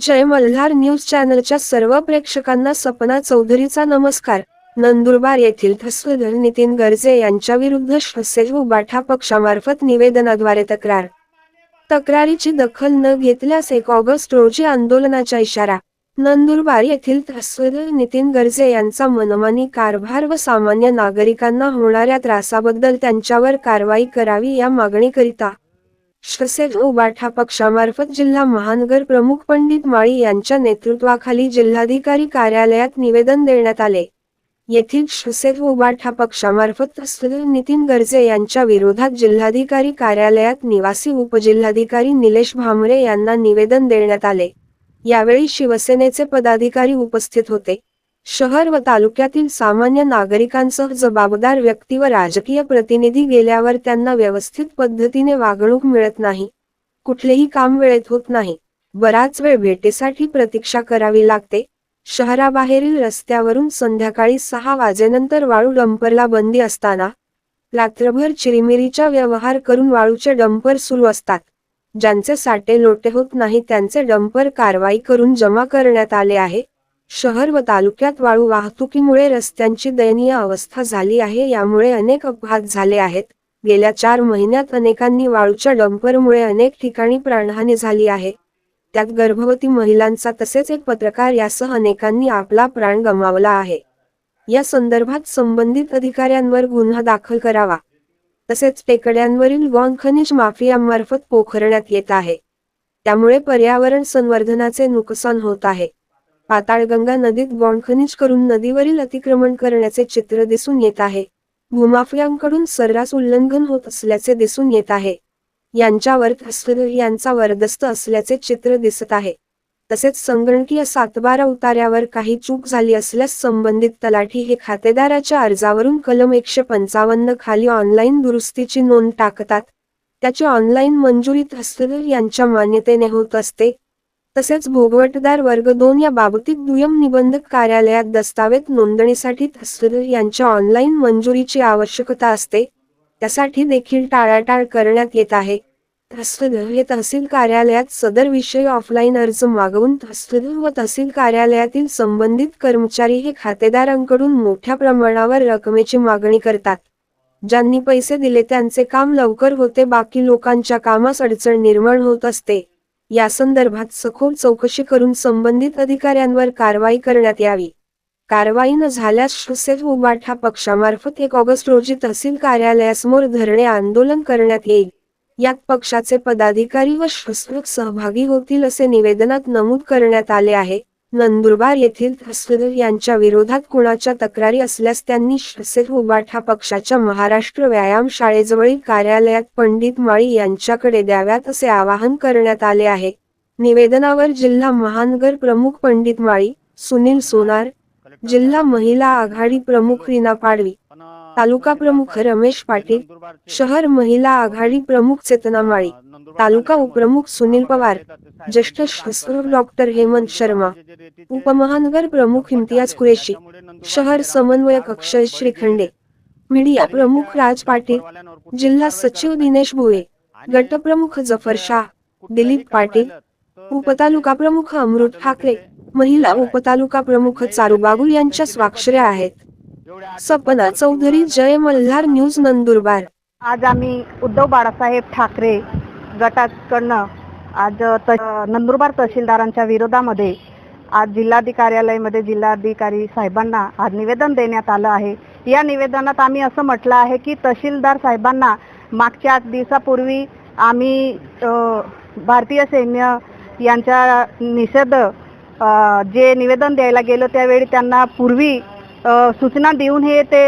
जय Malhar news चॅनलच्या सर्व प्रेक्षकांना सपना चौधरीचा नमस्कार. नंदुरबार येथील ठसवधर नितीन गर्जे यांच्या विरुद्ध व उबाठा पक्षामार्फत निवेदनाद्वारे तक्रार. तक्रारीची दखल न घेतल्यास एक ऑगस्ट रोजी आंदोलनाचा इशारा. नंदुरबार येथील ठसवधर नितीन गर्जे यांचा मनमानी कारभार व सामान्य नागरिकांना होणाऱ्या त्रासाबद्दल त्यांच्यावर कारवाई करावी या मागणीकरिता श्वसेज उबाठा पक्षामार्फत जिल्हा महानगर प्रमुख पंडित माळी यांच्या नेतृत्वाखाली जिल्हाधिकारी कार्यालयात निवेदन देण्यात आले. येथील श्वसेज उबाठा पक्षामार्फत नितीन गर्जे यांच्या विरोधात जिल्हाधिकारी कार्यालयात निवासी उपजिल्हाधिकारी निलेश भामरे यांना निवेदन देण्यात आले. यावेळी शिवसेनेचे पदाधिकारी उपस्थित होते. शहर व तालुक्यातील सामान्य नागरिकांसह जबाबदार व्यक्ती व राजकीय प्रतिनिधी गेल्यावर त्यांना व्यवस्थित पद्धतीने वागणूक मिळत नाही. कुठलेही काम वेळेत होत नाही. बराच वेळ भेटीसाठी प्रतीक्षा करावी लागते. शहराबाहेरील रस्त्यावरून संध्याकाळी सहा वाजेनंतर वाळू डंपरला बंदी असताना रात्रभर चिरिमिरीचा व्यवहार करून वाळूचे डंपर सुरू असतात. ज्यांचे साठे लोटे होत नाही त्यांचे डंपर कारवाई करून जमा करण्यात आले आहे. शहर व तालुक्यात वाळू वाहतुकीमुळे रस्त्यांची दयनीय अवस्था झाली आहे. यामुळे अनेक अपघात झाले आहेत. गेल्या चार महिन्यात अनेकांनी वाळूच्या डंपरमुळे अनेक ठिकाणी प्राणहानी झाली आहे. त्यात गर्भवती महिलांचा तसेच एक पत्रकार यासह अनेकांनी आपला प्राण गमावला आहे. या संदर्भात संबंधित अधिकाऱ्यांवर गुन्हा दाखल करावा. तसेच टेकड्यांवरील गॉन खनिज माफियांमार्फत पोखरण्यात येत आहे. त्यामुळे पर्यावरण संवर्धनाचे नुकसान होत आहे. पाताळगंगा नदीत बॉन्ड खनिज करून नदीवरील अतिक्रमण करण्याचे चित्र दिसून येत आहे. भूमाफियांकडून सर्रास उल्लंघन होत असल्याचे दिसून येत आहे. यांच्यावर यांचा वरदस्त असल्याचे चित्र दिसत आहे. तसेच संगणकीय सातबारा उतार्यावर काही चूक झाली असल्यास संबंधित तलाठी हे खातेदाराच्या अर्जावरून कलम एकशे पंचावन्न खाली ऑनलाईन दुरुस्तीची नोंद टाकतात. त्याची ऑनलाईन मंजुरी तस्कर यांच्या मान्यतेने होत असते. तसेच भोगवटदार वर्ग दोन या बाबतीत दुय्यम निबंधक कार्यालयात दस्तावेज नोंदणीसाठी तस्कर यांच्या ऑनलाईन मंजुरीची आवश्यकता असते. त्यासाठी देखील टाळाटाळ करण्यात येत आहे. तहसील हे तहसील कार्यालयात सदर विषय ऑफलाईन अर्ज मागवून तहसील व तहसील कार्यालयातील संबंधित कर्मचारी हे खातेदारांकडून मोठ्या प्रमाणावर रकमेची मागणी करतात. ज्यांनी पैसे दिले त्यांचे काम लवकर होते बाकी लोकांच्या कामास अडचण निर्माण होत असते. या संदर्भात सखोल चौकशी करून संबंधित अधिकाऱ्यांवर कारवाई करण्यात यावी. कारवाई न झाल्यास शिवसेना उबाठा पक्षामार्फत एक ऑगस्ट रोजी तहसील कार्यालयासमोर धरणे आंदोलन करण्यात येईल. यात पक्षाचे पदाधिकारी व शासक सहभागी होतील असे निवेदनात नमूद करण्यात आले आहे. नंदुरबार येथील तहसीलदार यांच्या विरोधात कुणाच्या तक्रारी असल्यास त्यांनी शिवसेना उबाठा पक्षाच्या महाराष्ट्र व्यायाम शाळेजवळील कार्यालयात पंडित माळी यांच्याकडे द्याव्यात असे आवाहन करण्यात आले आहे. निवेदनावर जिल्हा महानगर प्रमुख पंडित माळी सुनील सोनार जिल्हा महिला आघाडी प्रमुख रीना पाडवी तालुका प्रमुख रमेश पाटील शहर महिला आघाडी प्रमुख चेतना माळी तालुका उपप्रमुख सुनील पवार ज्येष्ठ शस्त्र डॉक्टर हेमंत शर्मा उपमहानगर प्रमुख इम्तियाज कुरेशी शहर समन्वयक अक्षय श्रीखंडे मीडिया प्रमुख राज पाटील जिल्हा सचिव दिनेश भुळे गटप्रमुख जफर शाह दिलीप पाटील उपतालुका प्रमुख अमृत ठाकरे महिला उपतालुका प्रमुख चारू बागुल यांच्या स्वाक्षऱ्या आहेत. सपना चौधरी जय मल्हार न्यूज नंदुरबार. आज आम्ही उद्धव बाळासाहेब ठाकरे गटाकडनं आज त नंदुरबार तहसीलदारांच्या विरोधामध्ये आज जिल्हाधिकार्यालयामध्ये जिल्हाधिकारी साहेबांना आज निवेदन देण्यात आलं आहे. या निवेदनात आम्ही असं म्हटलं आहे की तहसीलदार साहेबांना मागच्या आठ दिवसापूर्वी आम्ही भारतीय सैन्य यांच्या निषेध जे निवेदन द्यायला गेलो त्यावेळी त्यांना पूर्वी सूचना देऊन हे ते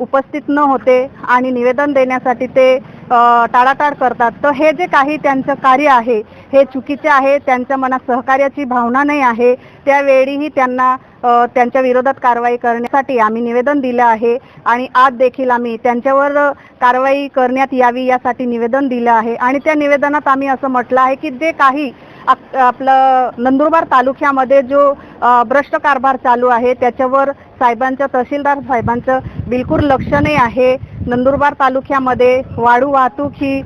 उपस्थित न होते आणि निवेदन देण्यासाठी ते टाळाटाळ करतात. तर हे जे काही त्यांचं कार्य आहे हे चुकीचे आहे त्यांच्या मनात सहकार्याची भावना नाही आहे त्यावेळीही त्यांना त्यांच्या विरोधात कारवाई करण्यासाठी आम्ही निवेदन दिलं आहे आणि आज देखील आम्ही त्यांच्यावर कारवाई करण्यात यावी यासाठी निवेदन दिलं आहे. आणि त्या निवेदनात आम्ही असं म्हटलं आहे की जे काही आपलं नंदुरबार तालुक्यामध्ये जो भ्रष्ट कारभार चालू आहे त्याच्यावर साहेबांचं तहसीलदार साहेबांचं बिलकुल लक्ष नाही आहे. नंदुरबार तालुक्यामध्ये वाळू वाहतूक ही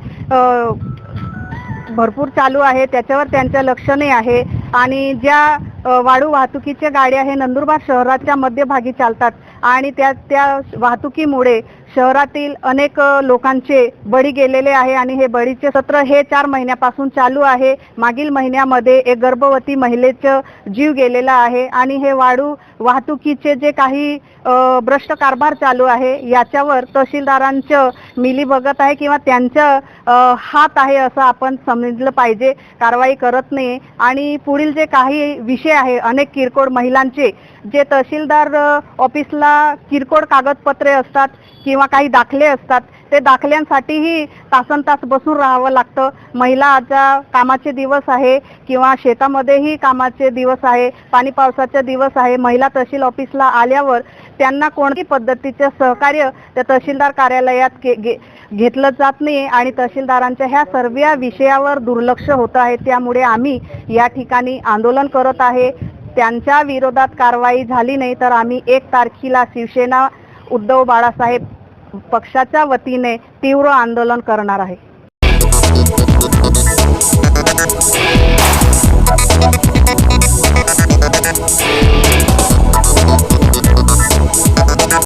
भरपूर चालू आहे त्याच्यावर त्यांचं लक्ष नाही आहे. आणि ज्या वाळू वाहतुकीच्या गाड्या हे नंदुरबार शहराच्या मध्यभागी चालतात आणि त्या त्या वाहतुकीमुळे शहरातील अनेक लोकांचे बळी गेलेले आहे आणि हे बळीचे सत्र हे चार महिन्यापासून चालू आहे. मागील महिन्यामध्ये एक गर्भवती महिलेचं जीव गेलेला आहे आणि हे वाळू वाहतुकीचे जे काही भ्रष्ट कारभार चालू आहे याच्यावर तहसीलदारांचं मिली बघत आहे किंवा त्यांचं हात आहे असं आपण समजलं पाहिजे. कारवाई करत नाही. आणि पुढील जे काही विषय आहे अनेक किरकोळ महिलांचे जे तहसीलदार ऑफिसला किरकोळ कागदपत्रे असतात किंवा काही दाखले असतात ते दाखल्यांसाठीही तासन तास बसून राहावं लागतं. महिला आजच्या कामाचे दिवस आहे किंवा शेतामध्येही कामाचे दिवस आहे पाणी पावसाचे दिवस आहे महिला तहसील ऑफिसला आल्यावर त्यांना कोणती पद्धतीचं सहकार्य त्या तहसीलदार कार्यालयात के- घे- घेतलं जात नाही आणि तहसीलदारांच्या ह्या सर्व विषयावर दुर्लक्ष होत आहे. त्यामुळे आम्ही या ठिकाणी आंदोलन करत आहे. त्यांच्या विरोधात कारवाई झाली नाही तर आम्ही एक तारखेला शिवसेना उद्धव बाळासाहेब पक्षाच्या वतीने तीव्र आंदोलन करणार आहे.